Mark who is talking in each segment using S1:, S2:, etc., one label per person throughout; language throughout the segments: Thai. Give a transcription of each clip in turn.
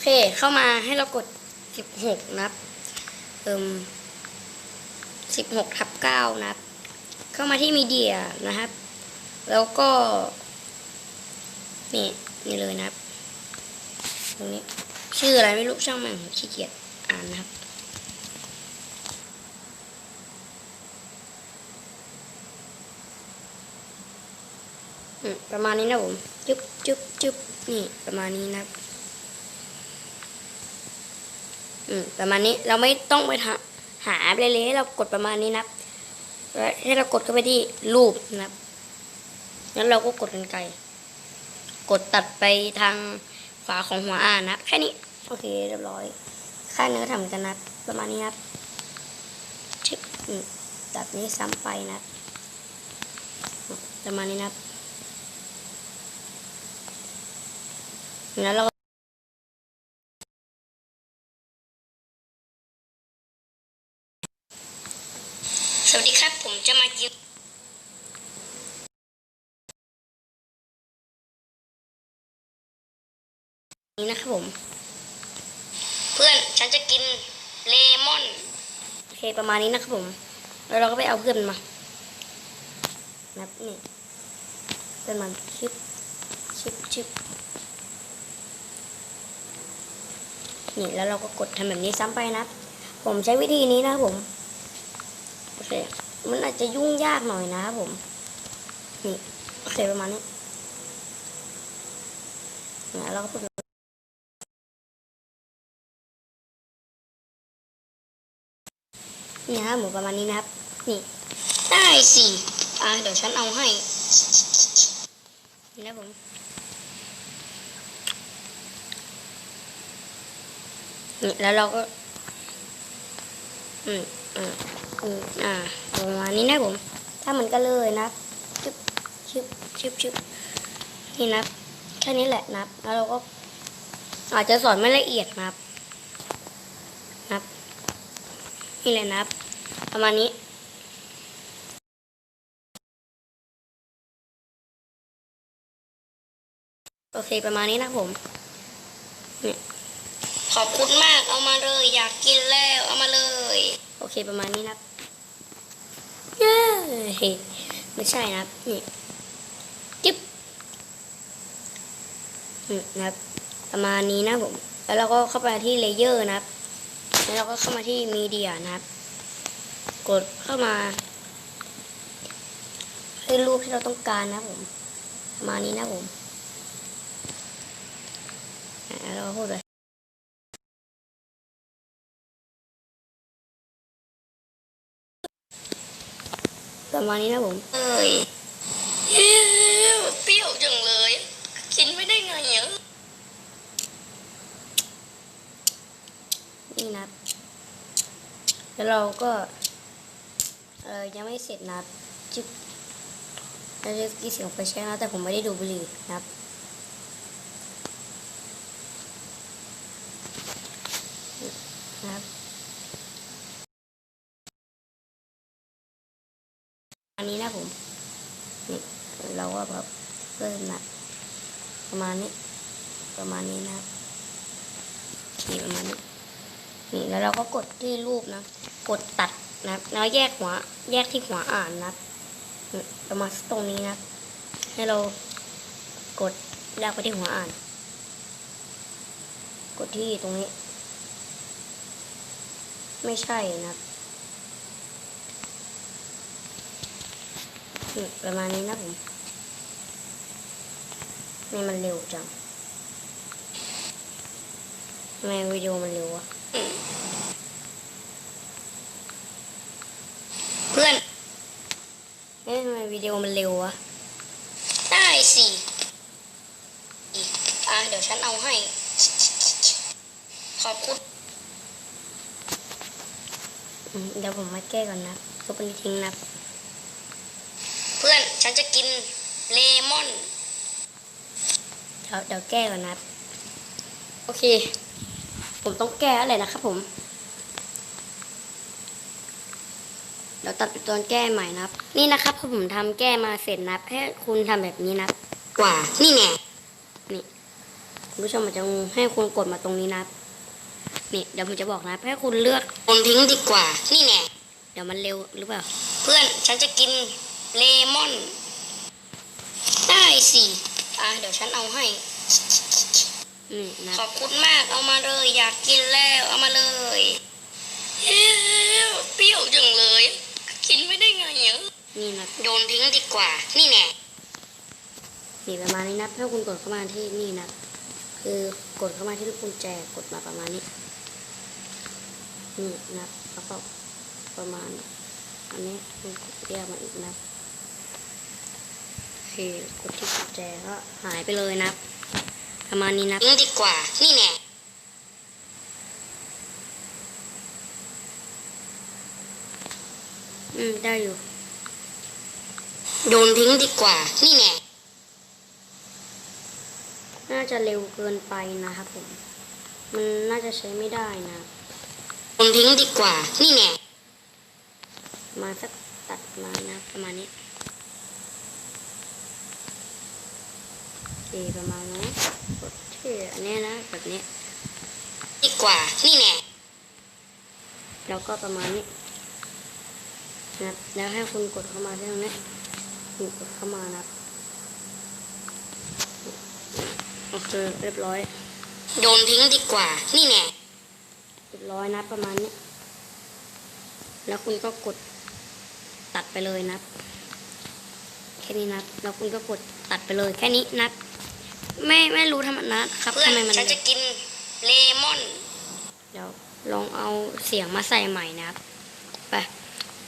S1: เค เข้ามาให้เรากดสิบหกนะครับเอิมสิบหกทับเก้านะครับ เข้ามาที่มีเดียนะครับ แล้วก็ นี่ นี่เลยนะครับ ตรงนี้ ชื่ออะไรไม่รู้ช่างมันขี้เกียจอ่านนะครับอืมประมาณนี้นะผมจุ๊บจุ๊บจุ๊บนี่ ประมาณนี้นะครับ อืมประมาณนี้เราไม่ต้องไปหาเลยเลยให้เรากดประมาณนี้นะครับแล้วให้เรากดเข้าไปที่รูปนะครับแล้วเราก็กดกันไกลกดตัดไปทางขวาของหัวอ่านนะแค่นี้โอเคเรียบร้อยข้างนึงก็ทำกันนะประมาณนี้ครับชึบตัดนี้ซ้ำไปนะประมาณนี้นะแล้วเรา สวัสดีครับ ผมจะมากินนี่นะครับผม เพื่อนฉันจะกินเลมอนโอเคประมาณนี้นะครับผม แล้วเราก็ไปเอาเพื่อนมานับนี่เพื่อนมันชิปชิปชิปนี่แล้วเราก็กดทำแบบนี้ซ้ำไปนะ ผมใช้วิธีนี้นะครับผม อเคมันอาจจะยุ่งยากหน่อยนะครับผม นี่โอเคประมาณนี้แล้วเราก็พูดนี่ครับหมูประมาณนี้นะครับ นี่ ได้สิอะเดี๋ยวฉันเอาให้ นี่นะผมนี่แล้วเราก็ อืมอืม อืมอ่าประมาณนี้นะผม ถ้ามันก็เลยนะชึบชึบชึบชึบนี่นะแค่นี้แหละนะแล้วเราก็อาจจะสอนไม่ละเอียดนะครับนับนี่แหละนะครับประมาณนี้โอเคประมาณนี้นะผมเนี่ยขอบคุณมากเอามาเลย อยากกินแล้วเอามาเลย โอเคประมาณนี้นะ เย้ไม่ใช่นะครับนี่จิ๊บนะครับ ประมาณนี้นะผม แล้วเราก็เข้าไปที่เลเยอร์นะครับ แล้วเราก็เข้ามาที่มีเดียนะครับ กดเข้ามาให้รูปที่เราต้องการนะผม ประมาณนี้นะผมแล้วเราพูดเล ประมาณนี้นะผมเอ้ยเปรี้ยวจังเลย กินไม่ได้ไงอ่ยนี่นะแล้วเราก็เออยังไม่เสร็จนับจิ๊บเราจะกินเสียงไฟแช็กนะแต่ผมไม่ได้ดูบุหรี่นะครับ อันนี้นะผม นี่เราก็แบบเริ่มนะประมาณนี้ ประมาณนี้นะครับนี่ประมาณนี้นี่แล้วเราก็กดที่รูปนะ กดตัดนะแล้วแยกหัว แยกที่หัวอ่านนะประมาณตรงนี้นะ ให้เรากดแล้วไปที่หัวอ่าน กดที่ตรงนี้ ไม่ใช่นะครับ นี่ประมาณนี้นะผมไม่มันเร็วจังทำไมวิดีโอมันเร็ววะเพื่อนเอ๊ะทำไมวิดีโอมันเร็ววะได้สิอะเดี๋ยวฉันเอาให้ ขอบคุณอืมเดี๋ยวผมมาแก้ก่อนนะทุบอันนี้ทิ้งนะเพื่อนฉันจะ กินเลมอนเดี๋ยวเดี๋ยวแก้ก่อนนะโอเค ผมต้องแก้แล้วแหละนะครับผมเดี๋ยวตัดไปตอนแก้ใหม่นะครับ นี่นะครับพอผมทำแก้มาเสร็จนะครับให้คุณทำแบบนี้นะครับกว่า นี่แน่นี่คุณผู้ชมอาจจะงงให้คุณกดมาตรงนี้นะครับนี่เดี๋ยวผมจะบอกนะให้คุณเลือกคนทิ้งดีกว่า นี่แน่เดี๋ยวมันเร็วหรือเปล่า เพื่อนฉันจะกินเลมอน ได้สิอะเดี๋ยวฉันเอาให้ นี่นะขอบคุณมากเอามาเลย อยากกินแล้วเอามาเลยเฮ้ยเปรี้ยวจังเลย กินไม่ได้ไงเนนี่นะโยนทิ้งดีกว่า นี่แน่นี่ประมาณนี้นะถ้าคุณกดเข้ามาที่นี่นะคือกดเข้ามาที่ลูกกุญแจกดมาประมาณนี้นี่นะแล้วก็ประมาณ อันนี้คุณกดเรียกมาอีกนะโอ เคกดที่กุญแจก็หายไปเลยนะประมาณนี้นะทิ้งดีกว่า นี่แน่อืม ได้อยู่ โยนทิ้งดีกว่า นี่แน่น่าจะเร็วเกินไปนะครับผม มันน่าจะใช้ไม่ได้นะโยนทิ้งดีกว่า นี่แน่มาสักตัดมานะ ประมาณนี้ โอเคประมาณนี้กดที่อันเนี้ยนะแบบนี้ดีกว่า นี่แน่แล้วก็ประมาณนี้นะครับแล้วให้คุณกดเข้ามาที่ตรงนี้คุณกดเข้ามานะครับโอเคเรียบร้อยโยนทิ้งดีกว่า นี่แน่เรียบร้อยนะประมาณนี้ แล้วคุณก็กดตัดไปเลยนะแค่นี้นะแล้วคุณก็กดตัดไปเลยแค่นี้นะ ไม่ไม่รู้ทำไมนะครับทำไมมันฉันจะกินเลมอน เดี๋ยวลองเอาเสียงมาใส่ใหม่นะครับไป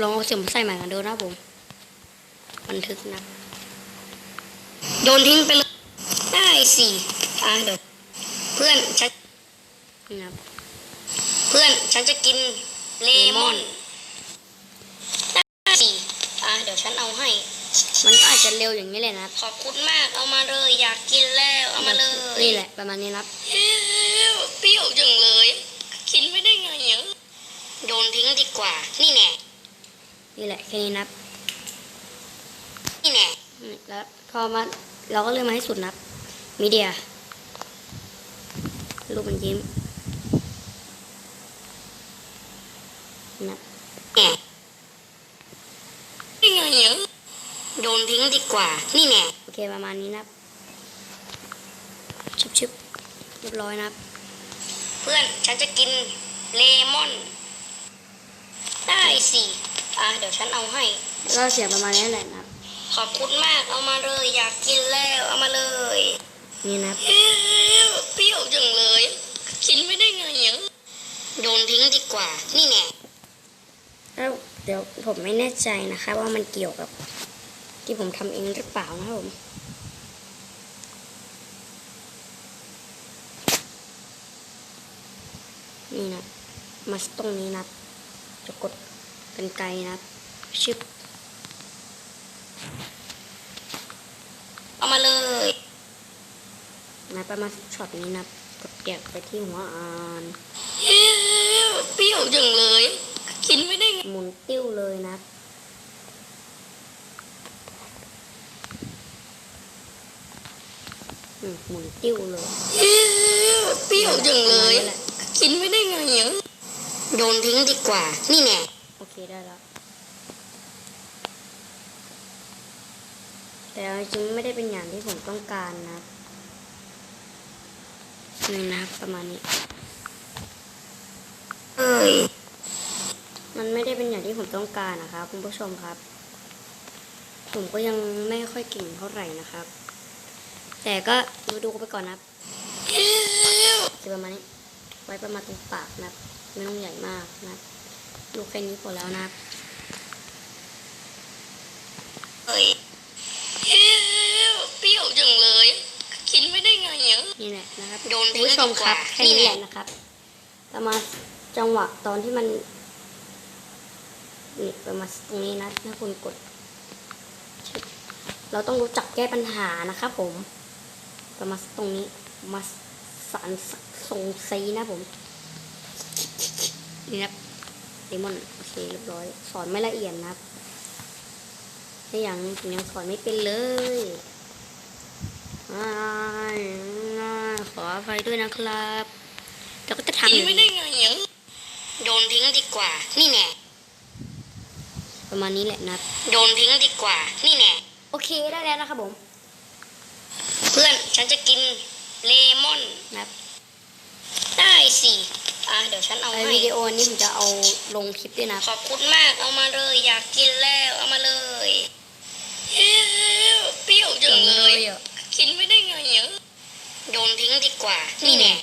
S1: ลองเอาเสียงมาใส่ใหม่กันดูนะครับผมบันทึกนะโยนทิ้งไปเลยได้สิอะเดี๋ยวเพื่อนฉันนะครับเพื่อนฉันจะกินเลมอนได้สิอะเดี๋ยวฉันเอาให้ มันก็อาจจะเร็วอย่างนี้เลยนะครับ ขอบคุณมากเอามาเลยอยากกินแล้วเอามาเลยนี่แหละประมาณนี้นะครับเปรี้ยวจังเลย กินไม่ได้ไงเนี่ยโยนทิ้งดีกว่า นี่แน่นี่แหละแค่นี้นะครับ นี่แน่อืมแล้วพอมาเราก็เลื่อนมาให้สุดนะครับมีเดียรูปมันยิ้มนะแน่นี่ไงเนี่ย โยนทิ้งดีกว่า นี่แน่โอเคประมาณนี้นะครับชิบชิบเรียบร้อยนะครับเพื่อนฉันจะกินเลมอน ได้สิอะเดี๋ยวฉันเอาให้ก็เสียงประมาณนี้แหละนะครับขอบคุณมากเอามาเลย อยากกินแล้วเอามาเลย นี่นะเปรี้ยวจังเลยกินไม่ได้ไงเนี่ยโยนทิ้งดีกว่า นี่แน่แล้วเดี๋ยวผมไม่แน่ใจนะคะว่ามันเกี่ยวกับ ที่ผมทำเองหรือเปล่านะครับผมนี่นะมาตรงนี้นะจะกดเป็นไกลนะชึบเอามาเลยนะประมาณช็อตนี้นะกดเดียกไปที่หัวอ่านเปรี้ยวจังเลย กินไม่ได้หมุนติ้วเลยนะ อืม หมุนติ้วเลยเปรี้ยวจังเลย กินไม่ได้ไงเนี่ยโยนทิ้งดีกว่า นี่แน่โอเคได้แล้ว แต่เอาจริงไม่ได้เป็นอย่างที่ผมต้องการนะนี่นะครับประมาณนี้เอ้ยมันไม่ได้เป็นอย่างที่ผมต้องการนะครับ คุณผู้ชมครับ ผมก็ยังไม่ค่อยเก่งเท่าไหร่นะครับ แต่ก็ดูดูไปก่อนนะครับจะประมาณนี้ ไว้ประมาณตรงปากนะครับ ไม่ต้องใหญ่มากนะครับดูแค่นี้พอแล้วนะครับเฮ้ยเปรี้ยวจังเลยกินไม่ได้ไงเนี่ยนี่แหละนะครับ
S2: โยนทิ้
S1: คุณ
S2: ง
S1: ผู้ชมครับ
S2: ดีกว่า
S1: แค่นี้
S2: นี่
S1: แห
S2: แห
S1: ละ
S2: ละ
S1: นะครับ ประมาณจังหวะตอนที่มันนี่ประมาณตรงนี้นะถ้าคุณกด เราต้องรู้จักแก้ปัญหานะครับผม ประมาณตรงนี้มาสารส่งซีนะผม นี่นะเลมอนโอเคเรียบร้อย สอนไม่ละเอียดนะครับถ้าอย่างผมยังสอนไม่เป็นเลยอ้ายอ้ายขออภัยด้วยนะครับเราก็จะทำ
S2: กิ
S1: อนย่าง
S2: ไม่ได้
S1: นี้
S2: ไงยังโดนทิ้งดีกว่า นี่แน่
S1: ประมาณนี้แหละนะครับ
S2: โดนทิ้งดีกว่า นี่แน่
S1: โอเคได้แล้วนะครับผม
S2: เพื่อนฉันจะกินเลมอน
S1: นะครับ
S2: ได้สิอะเดี๋ยวฉันเอา
S1: ไอ
S2: ให้
S1: วิดีโอนี้ผมจะเอาลงคลิปด้วยนะ
S2: ขอบคุณมากเอามาเลย อยากกินแล้วเอามาเลยเอ้วเปรี้ยวจังเลย
S1: อะ
S2: กินไม่ได้ไงยังโยนทิ้งดีกว่า นี่แน่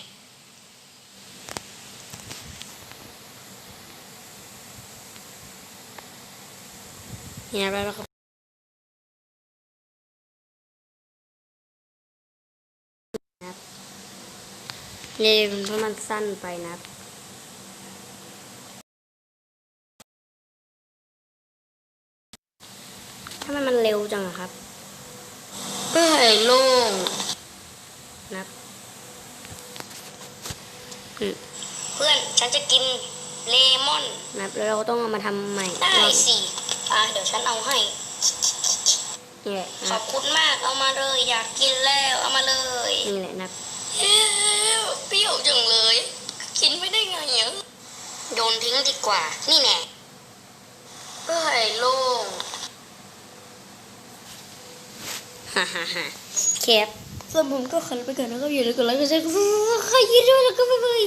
S1: นี่นะแล้วครับนะครับ นี่เพราะมันสั้นไปนะครับถ้ามันมันเร็วจังอะครับเอ้ยโล่งนะครับอืม
S2: เพื่อนฉันจะกินเลมอน
S1: นะครับแล้วเราก็ต้องเอามาทำใหม่
S2: ได้
S1: รอบ
S2: สิอะเดี๋ยวฉันเอาให้
S1: นี่แหละ
S2: ข
S1: นะค
S2: อ
S1: รับบ
S2: คุณมากเอามาเลย อยากกินแล้วเอามาเลย
S1: นี่แหละนะครับ
S2: เอ้วเปรี้ยวจังเลย กินไม่ได้ไงยังโย นทิ้งดีกว่า นี่แน่เอ้ยโล่ง
S1: ฮ่าฮ่าฮ่าเคฟส่วนผมก็ขอลาไปก่อนนะครับอย่าลืมกดไลค์กดแชร์กดซับสไครต์ด้วยแล้วก็บ๊ายบาย